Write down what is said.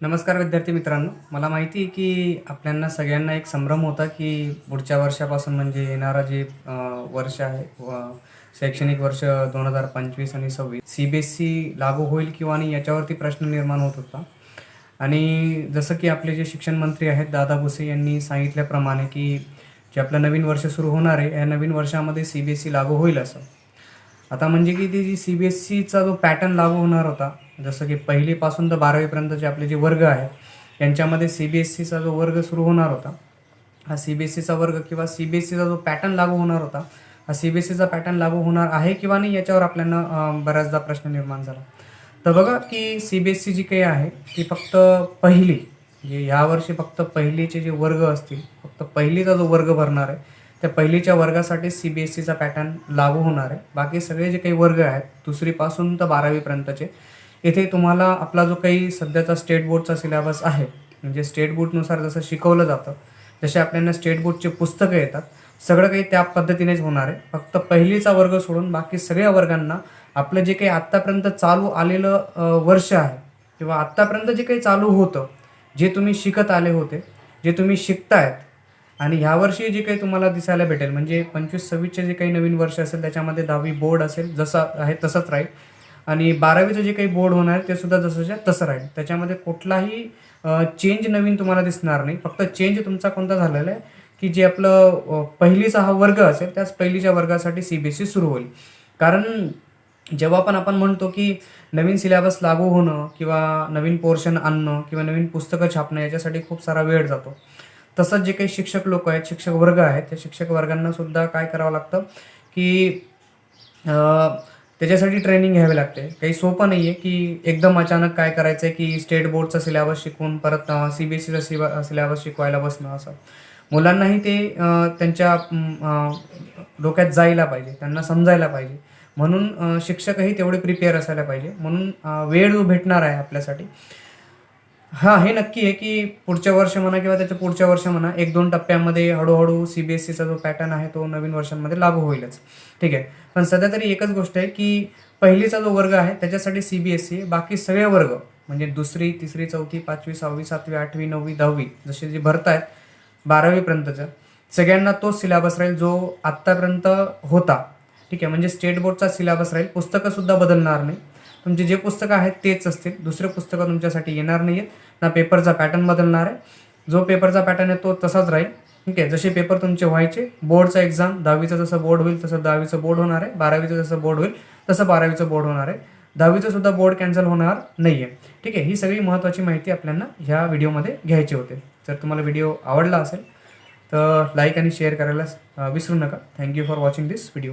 नमस्कार विद्यार्थी मित्रांनो. मला माहिती आहे की आपल्यांना सगळ्यांना एक संभ्रम होता की पुढच्या वर्षापासून म्हणजे येणारा जे वर्ष आहे शैक्षणिक वर्ष दोन हजार पंचवीस आणि सव्वीस सी बी एस सी लागू होईल किंवा आणि याच्यावरती प्रश्न निर्माण होत होता. आणि जसं की आपले जे शिक्षण मंत्री आहेत दादा भुसे यांनी सांगितल्याप्रमाणे की जे आपलं नवीन वर्ष सुरू होणार आहे या नवीन वर्षामध्ये सी बी एस सी लागू होईल असं. आता म्हणजे की ती जी सी बी एस सीचा जो पॅटर्न लागू होणार होता जसं की पहिलीपासून तर बारावीपर्यंतचे आपले जे वर्ग आहेत यांच्यामध्ये सी बी एस सीचा जो वर्ग सुरू होणार होता हा सी बी एस सीचा वर्ग किंवा सी बी एस सीचा जो पॅटर्न लागू होणार होता हा सी बी एस सीचा पॅटर्न लागू होणार आहे किंवा नाही याच्यावर आपल्याला बऱ्याचदा प्रश्न निर्माण झाला. तर बघा की सी बी एस सी जी काही आहे ती फक्त पहिली म्हणजे यावर्षी फक्त पहिलीचे जे वर्ग असतील फक्त पहिलीचा जो वर्ग भरणार आहे त्या पहिलीच्या वर्गासाठी सी बी एस सीचा पॅटर्न लागू होणार आहे. बाकी सगळे जे काही वर्ग आहेत दुसरीपासून तर बारावीपर्यंतचे इथे तुम्हाला आपला जो काही सध्याचा स्टेट बोर्डचा सिलेबस आहे म्हणजे स्टेट बोर्डनुसार जसं शिकवलं जातं जसे आपल्याला स्टेट बोर्डचे पुस्तकं येतात सगळं काही त्या पद्धतीनेच होणार आहे. फक्त पहिलीचा वर्ग सोडून बाकी सगळ्या वर्गांना आपलं जे काही आत्तापर्यंत चालू आलेलं वर्ष आहे किंवा आत्तापर्यंत जे काही चालू होतं जे तुम्ही शिकत आले होते जे तुम्ही शिकतायत आणि ह्यावर्षी जे काही तुम्हाला दिसायला भेटेल म्हणजे पंचवीस सव्वीसचे जे काही नवीन वर्ष असेल त्याच्यामध्ये दहावी बोर्ड असेल जसं आहे तसंच राहील. आणि बारावीचं जे काही बोर्ड होणार आहे ते सुद्धा जसंच्या तसं राहील. त्याच्यामध्ये कुठलाही चेंज नवीन तुम्हाला दिसणार नाही. फक्त चेंज तुमचा कोणता झालेला आहे की जे आपलं पहिलीचा हा वर्ग असेल त्याच पहिलीच्या वर्गासाठी सी बी एस सी सुरू होईल. कारण जेव्हा पण आपण म्हणतो की नवीन सिलेबस लागू होणं किंवा नवीन पोर्शन आणणं किंवा नवीन पुस्तकं छापणं याच्यासाठी खूप सारा वेळ जातो. तसंच जे काही शिक्षक लोक आहेत शिक्षक वर्ग आहेत त्या शिक्षक वर्गांना सुद्धा काय करावं लागतं की त्याच्यासाठी ट्रेनिंग घ्यावी लागते. काही सोपं नाही आहे की एकदम अचानक काय करायचं आहे की स्टेट बोर्डचा सिलेबस शिकून परत सी बी एस सीचा सिलेबस शिकवायला बसणं असं. मुलांनाही ते त्यांच्या डोक्यात जायला पाहिजे. त्यांना समजायला पाहिजे. म्हणून शिक्षकही तेवढे प्रिपेअर असायला पाहिजे. म्हणून वेळ जो भेटणार आहे आपल्यासाठी हा हे नक्की आहे की पुढच्या वर्ष म्हणा किंवा त्याच्या पुढच्या वर्ष म्हणा एक दोन टप्प्यामध्ये हळूहळू सी बी एस सीचा जो पॅटर्न आहे तो नवीन वर्षांमध्ये लागू होईलच. ठीक आहे? पण सध्या तरी एकच गोष्ट आहे की पहिलीचा जो वर्ग आहे त्याच्यासाठी सी बी एस सी बाकी सगळे वर्ग म्हणजे दुसरी तिसरी चौथी पाचवी सहावी सातवी आठवी नववी दहावी जसे जे भरतायत बारावीपर्यंतचं सगळ्यांना तोच सिलेबस राहील जो आत्तापर्यंत होता. ठीक आहे? म्हणजे स्टेट बोर्डचा सिलेबस राहील. पुस्तकं सुद्धा बदलणार नाही. तुमचे जे पुस्तकं आहेत तेच असतील. दुसरे पुस्तकं तुमच्यासाठी येणार नाही आहेत ना पेपरचा पॅटर्न बदलणार आहे. जो पेपरचा पॅटर्न आहे तो तसाच राहील. ठीक आहे? जसे पेपर तुमचे व्हायचे बोर्डचा एक्झाम दहावीचं जसं बोर्ड होईल तसं दहावीचं बोर्ड होणार आहे. बारावीचं जसं बोर्ड होईल तसं बारावीचं बोर्ड होणार आहे. दहावीचं सुद्धा बोर्ड कॅन्सल होणार नाही आहे ठीक आहे? ही सगळी महत्त्वाची माहिती आपल्याला ह्या व्हिडिओमध्ये घ्यायची होते. जर तुम्हाला व्हिडिओ आवडला असेल तर लाईक आणि शेअर करायला विसरू नका. Thank you for watching this video